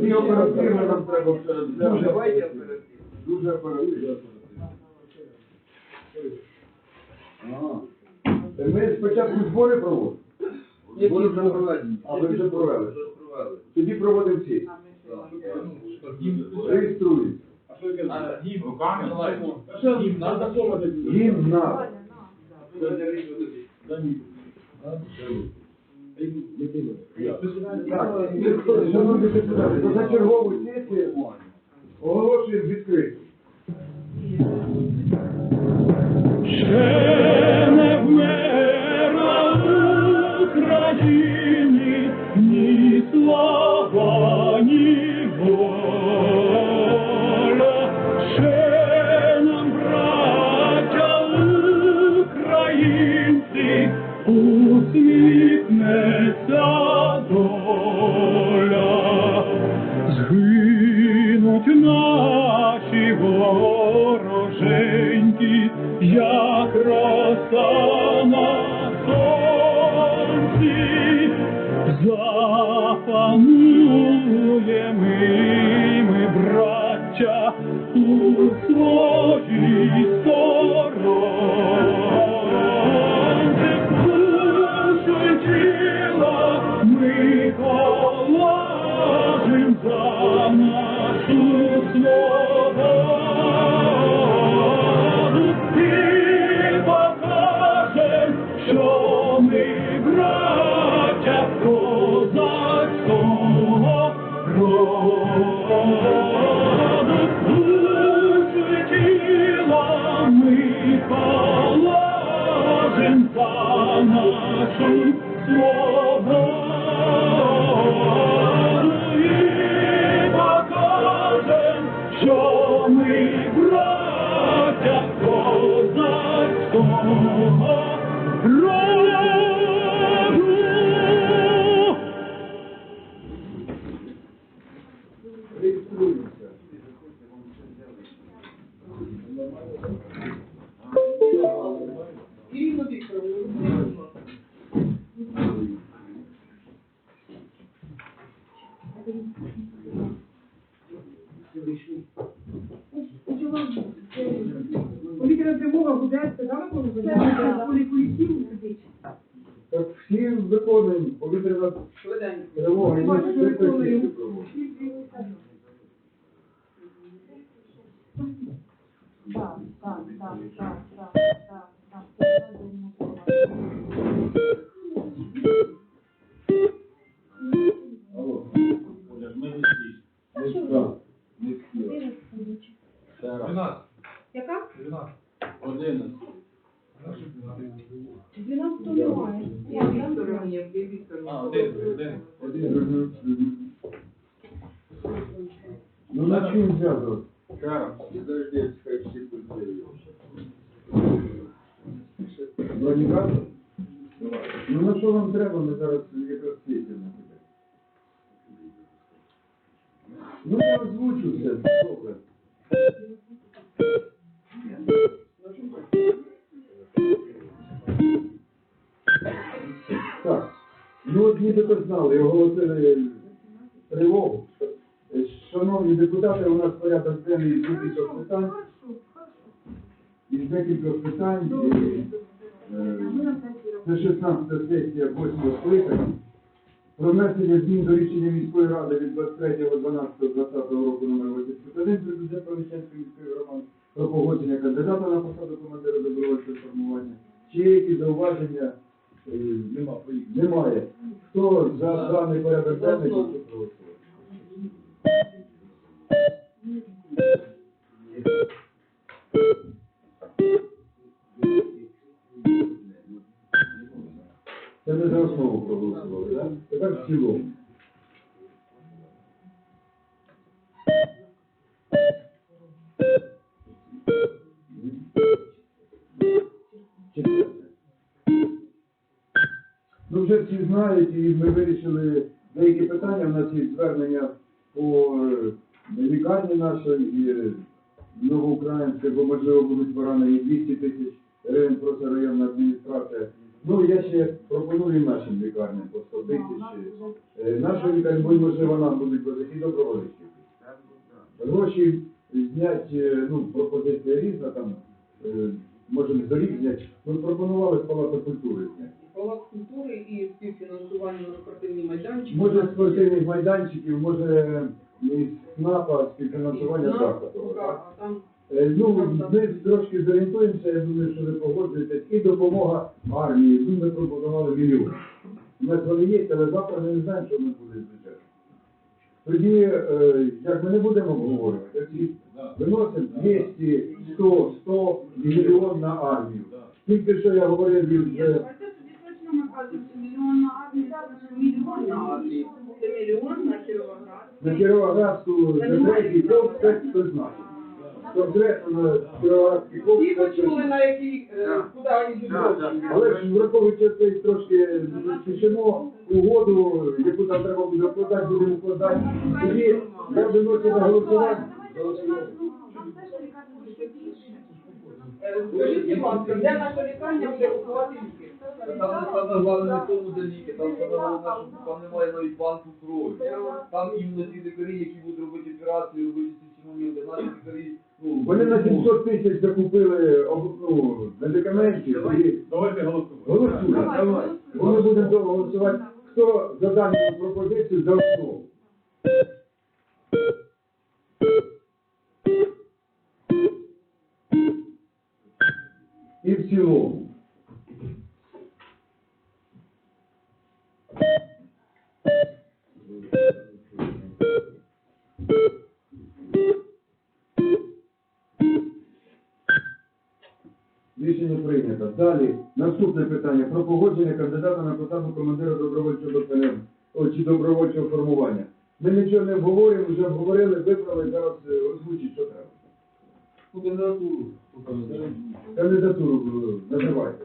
Тоді оперативно нам треба все. Давайте оперативно. Дуже оперативно. Ага. Ми спочатку збори проводимо. Які вже проведені? А ви вже провели? Тоді проводимо всі. Реєструємо. Гімн, надо слухати. Гімн на. Шановні депутати, позачергову сесію оголошуємо відкритою. Ще не вмерла роса на сонці, запануємо ми, браття, у своїй сторонці. Душу й тіло ми положим за нашу свободу нашу повітряна тривога. і ми Бачите, всі виконуємо. всі проводимо. Так, так, так, так, так, так, так. Я думаю, Алло. А що ви? Так, не. Яка? 11. 12 немає. Я там Вікторовна, є, є А, один, один. Один. Ну на чим зв'язувати? Підожди, хай всі. Ну на що вам треба, ми зараз якраз світимо. Ну я озвучу все, добре. Знали, оголосили тривогу. Е, Шановні депутати, у нас порядок денний із декількох питань. Із декількох питань. Е, Це 16 сесія 8 скликання. Про внесення змін до рішення міської ради від 23.12.2020 року номер 81 про бюджет Павліченської міської громади про погодження кандидата на посаду командира добровольчого формування. Чи є які зауваження? Нема, Немає. Хто за даний порядок денний, прошу проголосувати. Це не за основу проголосували, так? Тепер в цілому. Ну, вже всі знають, і ми вирішили деякі питання. У нас є звернення по е, лікарні нашої і е, новоукраїнської, бо можливо будуть поранені 200 тисяч гривень, просто районна адміністрація Ну, я ще пропоную нашим лікарням посадити ще. Е, Наші лікарні, бо, можливо, нам будуть великі добровольці. Гроші знять, е, ну, пропозиція різна там, можемо за рік зняти. Ми пропонували з Палати культури зняти. Палац культури і співфінансування на спортивні з спортивних майданчиків, може із СНАПа, співфінансування так, там Е, Ну, ми трошки зорієнтуємося, я думаю, що ви погоджуєтесь. І допомога армії. Ну, ми пропонували мільйон. У нас вони є, але завтра ми не знаємо, що ми буде з бюджету. Тоді, е, як ми не будемо обговорювати, тоді виносимо 200, 100, 100 і мільйон на армію. Тільки що я говорив із... е, Давайте тоді точно ми кажемо, що мільйон на армію, це мільйон на армію. на Кіровоград. На Кіровоградську на третій полк це призначено. Конкретно на Кіровоградський полк Всі почули, на який, е, куди вони йдуть. Але ж враховуючи цей трошки спішимо угоду, яку там треба буде вкладати, будемо вкладати. Тоді я виносив на голосування. Е, Скажіть, будь ласка, де наша лікарня буде купувати ліки? Там саме головне не в тому, де ліки, там саме головне, що там немає навіть банку крові. Там іменно ті лікарі, які будуть робити операції, робити ці моменти, наші лікарі, ну, Вони на 700 тисяч закупили об- ну, медикаментів і Давайте голосуємо. голосуємо. Давай. Ми будемо голосувати. Хто за дану пропозицію за основу? І в. Рішення прийнято. Далі наступне питання про погодження кандидата на посаду командира добровольчого батальйону чи добровольчого формування. Ми нічого не обговорюємо, вже обговорили, вибрали, зараз е, озвучить, що треба. Кандидатуру. Кандидатуру е, називайте.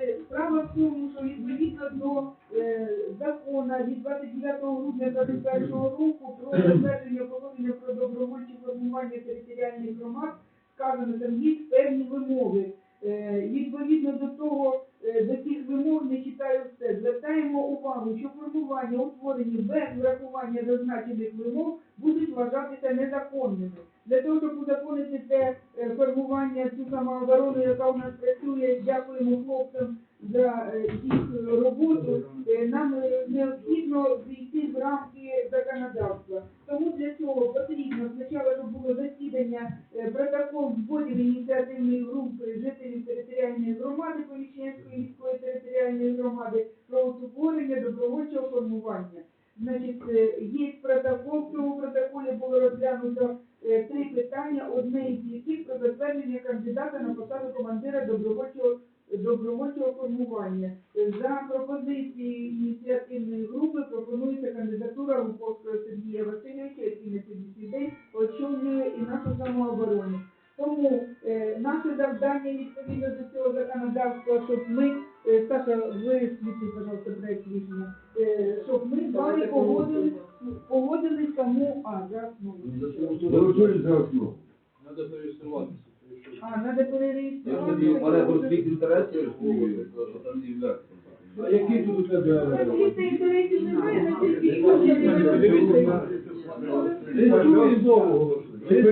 Е, справа в тому, що відповідно до е, закону від 29 грудня 2021 року про затвердження положення про добровольчі формування територіальних громад сказано, там є певні вимоги. Відповідно до того, до цих вимог не читаю все. Звертаємо увагу, що формування утворені без врахування зазначених вимог будуть вважатися незаконними. Для того, щоб узаконити те е, цю яка у нас працює, дякуємо хлопцям за е, їх роботу, е, нам е, необхідно війти в рамки законодавства. Тому для цього потрібно спочатку, було засідання, протокол зборів ініціативної групи жителів територіальної громади Поміщенської міської територіальної громади про утворення добровольчого формування. Значить, е, є протокол, в цьому протоколі було розглянуто е, три питання, одне із яких про затвердження кандидата на посаду командира добровольчого добровольчого формування. Е, За пропозицією ініціативної групи пропонується кандидатура Луковського Сергія Васильовича, який на сьогоднішній день очолює і нашу самооборону. Тому е, наше завдання відповідно до цього законодавства, щоб ми, е, Саша, висвітлі, пожалуйста, проект рішення, е, щоб ми з вами погодились, погодились тому, а, за основу. Голосують за основу. Треба зареєструватися. А, треба Я перереєструвати. собі, у мене конфлікт інтересів, що там не являється. А який тут у тебе? Немає, значить, і Реєструємо знову. Чи?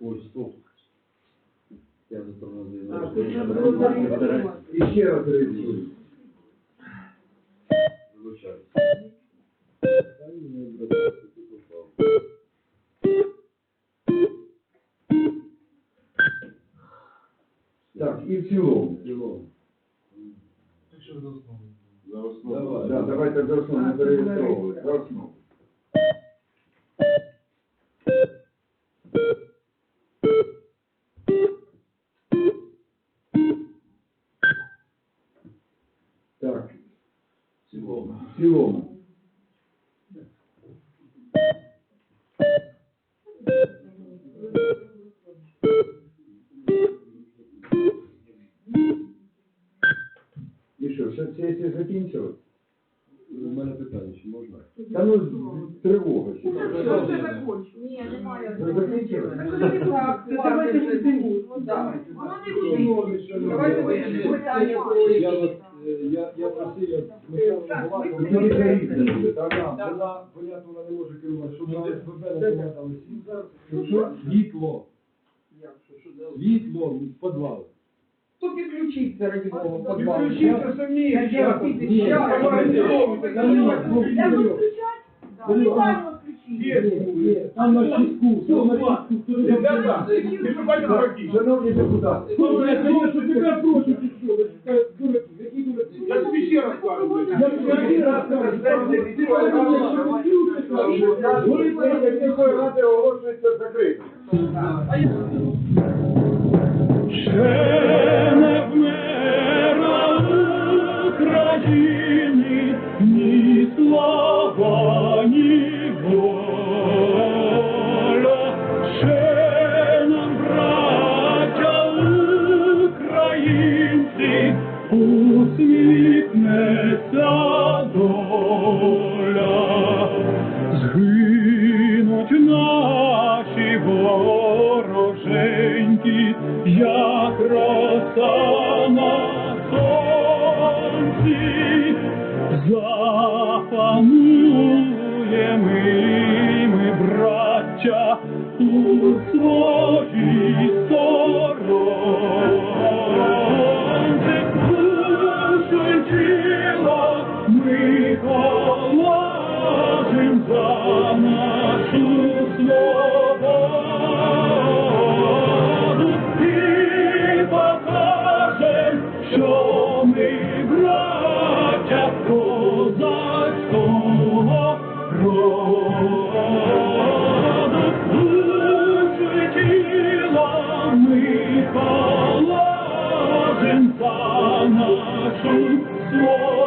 Ой, стоп. Я А, затормозив. тут треба було зареєструвати. І ще раз реєструємо. Вибачаюсь. Так, і в цілому. За основу. Да, давайте за основу не перереєстровувати. За основу. Що, сесія закінчилась? У мене питання, чи можна? Та ну, тривога ще. Все, все закончено. Ні, немає. Це закінчилось? Так, Давайте не Так. Воно не буде. Давайте вирішимо питання про Я вас, е, я, я просив, я Михайло Голова, Ну, це різне буде, так? Так, вона, понятно, вона не може керувати, щоб на СББ не помагали всі. Що? Світло. Світло в підвал. Хто підключіться раді Бога, по два. Підключіться самі. Ні, Ні, я давайте. Треба включати? Спеціально. Там на щитку, там на? Шановні депутати, я, тебе прошу, ти що, ще не чув, ти кажеш. Сесія міської ради оголошується закритою. Наші як роса на сонці, запануємо ми, браття, у своїй сторонці. Душу тіло ми положим за нашу свободу